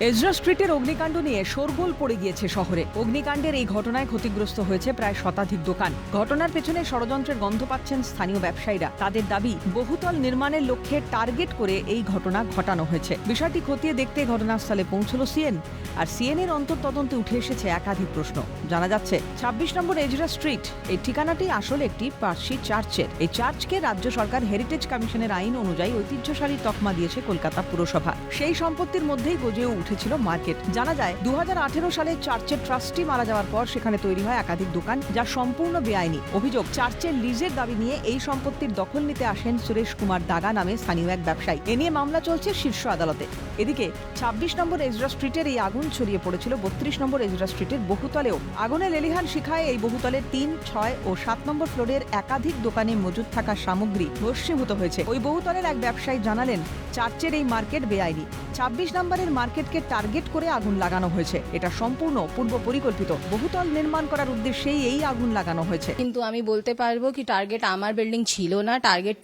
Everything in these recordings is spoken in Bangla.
এজরা স্ট্রিটের অগ্নিকাণ্ড নিয়ে শোরগোল পড়ে গিয়েছে শহরে। অগ্নিকাণ্ডের এই ঘটনায় ক্ষতিগ্রস্ত হয়েছে প্রায় শতাধিক দোকান। ঘটনার পেছনে ষড়যন্ত্রের গন্ধ পাচ্ছেন স্থানীয় ব্যবসায়ীরা। তাদের দাবি, বহুতল নির্মাণের লক্ষ্যে টার্গেট করে এই ঘটনা ঘটানো হয়েছে। বিষয়টি খতিয়ে দেখতে ঘটনাস্থলে পৌঁছল সিএন, আর সিএন এর অন্তর্তদন্তে উঠে এসেছে একাধিক প্রশ্ন। জানা যাচ্ছে, ছাব্বিশ নম্বর এজরা স্ট্রিট, এই ঠিকানাটি আসলে একটি পার্সি চার্চের। এই চার্চকে রাজ্য সরকার হেরিটেজ কমিশনের আইন অনুযায়ী ঐতিহ্যশালী তকমা দিয়েছে কলকাতা পুরসভা। সেই সম্পত্তির মধ্যেই গজেও উঠেছিল মার্কেট। জানা যায়, দুহাজার আঠারো সালে চার্চের ট্রাস্টি মারা যাওয়ার পর সেখানে তৈরি হয় একাধিক দোকান যা সম্পূর্ণ বেআইনি। অভিযোগ, চার্চের লিজের দাবি নিয়ে এই সম্পত্তির দখল নিতে আসেন সুরেশ কুমার দাগা নামে স্থানীয় এক ব্যবসায়ী। এ নিয়ে মামলা চলছে শীর্ষ আদালতে। এদিকে, ছাব্বিশ নম্বর এজরা স্ট্রিটের এই আগুন ছড়িয়ে পড়েছিল বত্রিশ নম্বর এজরা স্ট্রিটের বহুতলেও। আগুনে লেলিহান শিখায় এই বহুতলের তিন, ছয় ও সাত নম্বর ফ্লোরের একাধিক দোকানে মজুদ থাকা সামগ্রী ভস্মীভূত হয়েছে। ওই বহুতলের এক ব্যবসায়ী জানালেন, চার্চের এই মার্কেট বেআইনি। ২৬ নম্বরের মার্কেটকে টার্গেট করে আগুন লাগানো হয়েছে। এটা সম্পূর্ণ পূর্ব পরিকল্পিত। বহুতল নির্মাণ করার উদ্দেশ্যেই এই আগুন লাগানো হয়েছে। কিন্তু আমি বলতে পারবো কি টার্গেট আমার বিল্ডিং ছিল না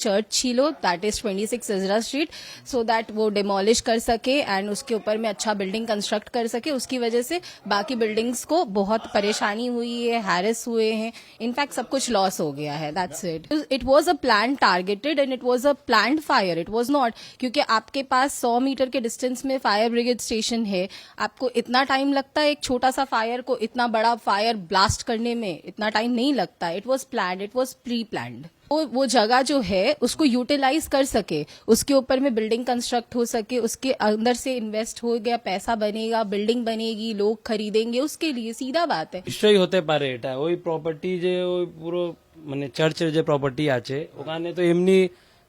चर्च छिलो that is 26 Ezra street so that वो डिमोलिश कर सके एंड उसके ऊपर में अच्छा बिल्डिंग कंस्ट्रक्ट कर सके, उसकी वजह से बाकी बिल्डिंग्स को बहुत परेशानी हुई है हैरेस हुए हैं। इनफैक्ट सब कुछ लॉस हो गया है that's it it was a plan targeted and it was a plan fire it was not क्योंकि आपके पास सौ मीटर के डिस्टेंस में फायर ब्रिगेड स्टेशन है आपको इतना टाइम लगता है एक छोटा सा फायर को इतना बड़ा फायर ब्लास्ट करने में इतना टाइम नहीं लगता it was plan it was pre planned वो वो जगह जो है उसको यूटिलाइज कर सके उसके ऊपर में बिल्डिंग कंस्ट्रक्ट हो सके उसके अंदर से इन्वेस्ट हो गया पैसा बनेगा बिल्डिंग बनेगी लोग खरीदेंगे उसके लिए सीधा बात है নিশ্চয়ই হতে পারে এটা ওই প্রপার্টি যে ওই পুরো মানে চার্চের যে প্রপার্টি আছে ওখানে তো এমনি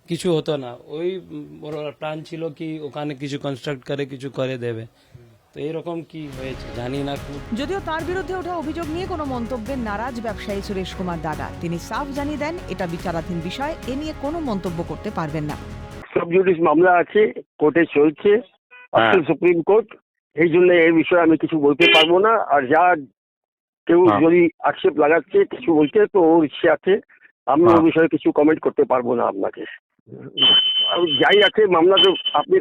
কিছু হতো না। ওই প্ল্যান ছিল কি ওখানে কিছু কনস্ট্রাক্ট করে কিছু করে দেবে। তো এরকম কি হয়েছে? জানি না যদিও তার বিরুদ্ধে ওঠা অভিযোগ নিয়ে কোনো মন্তব্যের নারাজ ব্যবসায়ী সুরেশ কুমার দাগা তিনি সাফ জানিয়ে দেন এটা বিচারাধীন বিষয় এ নিয়ে কোনো মন্তব্য করতে পারবেন না। সব জুডিস মামলা আছে কোর্টে চলছে সুপ্রিম কোর্ট। এই জন্য এই বিষয়ে আমি কিছু বলতে পারব না। আর যা কেউ হ্যাঁ। যদি আক্ষেপ লাগাচ্ছে কিছু বলছে তো ওর ইচ্ছে আছে। আমি ওই হ্যাঁ। বিষয়ে কিছু কমেন্ট করতে পারব না আপনাকে। যাই আছে মামলা তো আপনি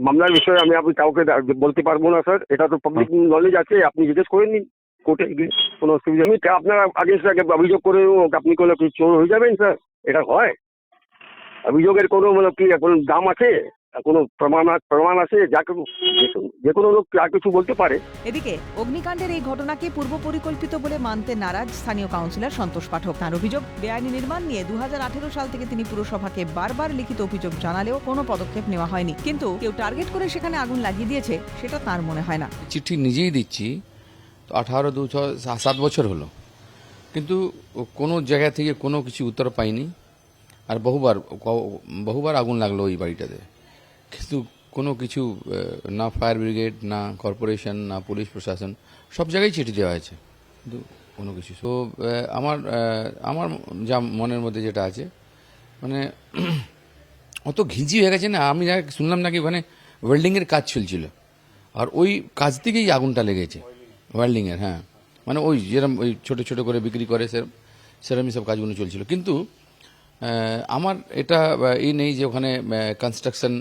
মামলার বিষয়ে আমি আপনি কাউকে বলতে পারব না স্যার। এটা তো পাবলিক হ্যাঁ। নলেজ আছে আপনি জিজ্ঞেস করে নিন কোর্টে গিয়ে কোনো অসুবিধা নেই। আপনার আগে আগে অভিযোগ করে আপনি কোনো চোর হয়ে যাবেন স্যার? এটা হয়। অভিযোগের কোনো মানে কি এখন দাম আছে? কোনো প্রমাণ প্রমাণ আছে যা কেউ যে কোনো- লোক যা কিছু বলতে পারে। এদিকে অগ্নিকাণ্ডের এই ঘটনাকে পূর্ব পরিকল্পিত বলে মানতে নারাজ স্থানীয় কাউন্সিলর সন্তোষ পাঠক। তার অভিযোগ বেআইনি নির্মাণ নিয়ে দু সাল থেকে তিনি পুরসভাকে বারবার লিখিত অভিযোগ জানালেও কোনো পদক্ষেপ নেওয়া হয়নি। কিন্তু কেউ টার্গেট করে সেখানে আগুন লাগিয়ে দিয়েছে সেটা তার মনে হয় না। চিঠি নিজেই দিচ্ছি তো আঠারো দু ছ সাত বছর হলো। কিন্তু কোনো জায়গা থেকে কোনো কিছু উত্তর পাইনি। আর বহুবার বহুবার আগুন লাগল ওই বাড়িটাতে। কিন্তু কোনো কিছু না ফায়ার ব্রিগেড, না কর্পোরেশন, না পুলিশ প্রশাসন, সব জায়গায় চিঠি দেওয়া হয়েছে। কিন্তু কোনো কিছু। তো আমার আমার যা মনের মধ্যে যেটা আছে মানে অত ঘিঞ্জি হয়ে গেছে না, আমি যা শুনলাম নাকি ওখানে ওয়েল্ডিংয়ের কাজ চলছিল। আর ওই কাজ থেকেই আগুনটা লেগেছে। ওয়েল্ডিংয়ের হ্যাঁ। মানে ওই যেরকম ওই ছোটো ছোটো করে বিক্রি করে সেরম সেরকমই সব কাজগুলো চলছিল। কিন্তু আমার এটা এই নেই যে ওখানে কনস্ট্রাকশন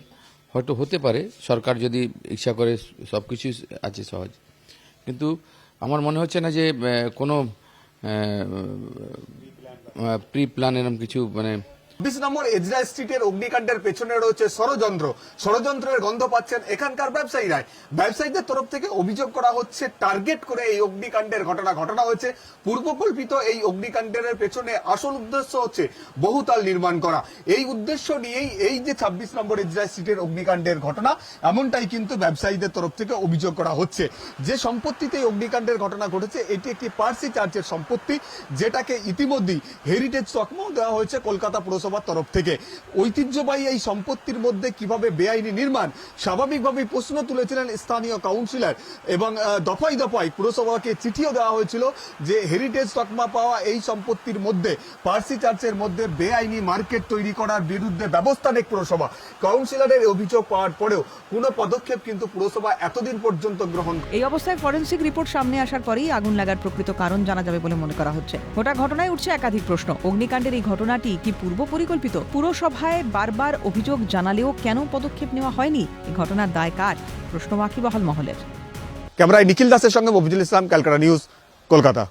হয়তো হতে পারে, সরকার যদি ইচ্ছা করে সব কিছুই আছে সহজ। কিন্তু আমার মনে হচ্ছে না যে কোনো প্রি প্ল্যান এরম কিছু মানে চব্বিশ নম্বর এজরা স্ট্রিটের অগ্নিকাণ্ডের পেছনে রয়েছে ষড়যন্ত্র। ষড়যন্ত্রের গন্ধ পাচ্ছেন এখানকার ব্যবসায়ীরাই। ব্যবসায়ীদের তরফ থেকে অভিযোগ করা হচ্ছে, টার্গেট করে এই অগ্নিকাণ্ডের ঘটনা ঘটনা হয়েছে। পূর্বকল্পিত এই অগ্নিকাণ্ডের পেছনে আসল উদ্দেশ্য হচ্ছে বহুতল নির্মাণ করা। এই উদ্দেশ্য নিয়েই এই যে ছাব্বিশ নম্বর এজরা স্ট্রিটের অগ্নিকাণ্ডের ঘটনা, এমনটাই কিন্তু ব্যবসায়ীদের তরফ থেকে অভিযোগ করা হচ্ছে। যে সম্পত্তিতে এই অগ্নিকাণ্ডের ঘটনা ঘটেছে, এটি একটি পার্সি চার্চের সম্পত্তি, যেটাকে ইতিমধ্যেই হেরিটেজ তকমাও দেওয়া হয়েছে কলকাতা পুরসভার তরফ থেকে। ঐতিহ্যবাহী এই সম্পত্তির মধ্যে কীভাবে বেআইনি নির্মাণ? স্বাভাবিকভাবেই প্রশ্ন তুলেছিলেন স্থানীয় কাউন্সিলর এবং দফায় দফায় পুরসভাকে চিঠিও দেওয়া হয়েছিল যে হেরিটেজ তকমা পাওয়া এই সম্পত্তির মধ্যে পার্সি চার্চের মধ্যে বেআইনি মার্কেট তৈরি করার বিরুদ্ধে ব্যবস্থা নেক পুরসভা। কাউন্সিলরের অভিযোগ পাওয়ার পরেও কোনো পদক্ষেপ কিন্তু পুরসভা এতদিন পর্যন্ত গ্রহণ এই অবস্থায় ফরেন্সিক রিপোর্ট সামনে আসার পরেই আগুন লাগার প্রকৃত কারণ জানা যাবে বলে মনে করা হচ্ছে। গোটা ঘটনায় উঠছে একাধিক প্রশ্ন। অগ্নিকাণ্ডের এই ঘটনাটি কি পূর্ব পরিকল্পিত পুরসভায় বারবার অভিযোগ জানালেও কেন পদক্ষেপ নেওয়া হয়নি? এই ঘটনার দায় কার? প্রশ্ন বাকি বহাল মহলের। ক্যামেরায় নিখিল দাসের সঙ্গে মফিজুল ইসলাম, ক্যালকাটা নিউজ, কলকাতা।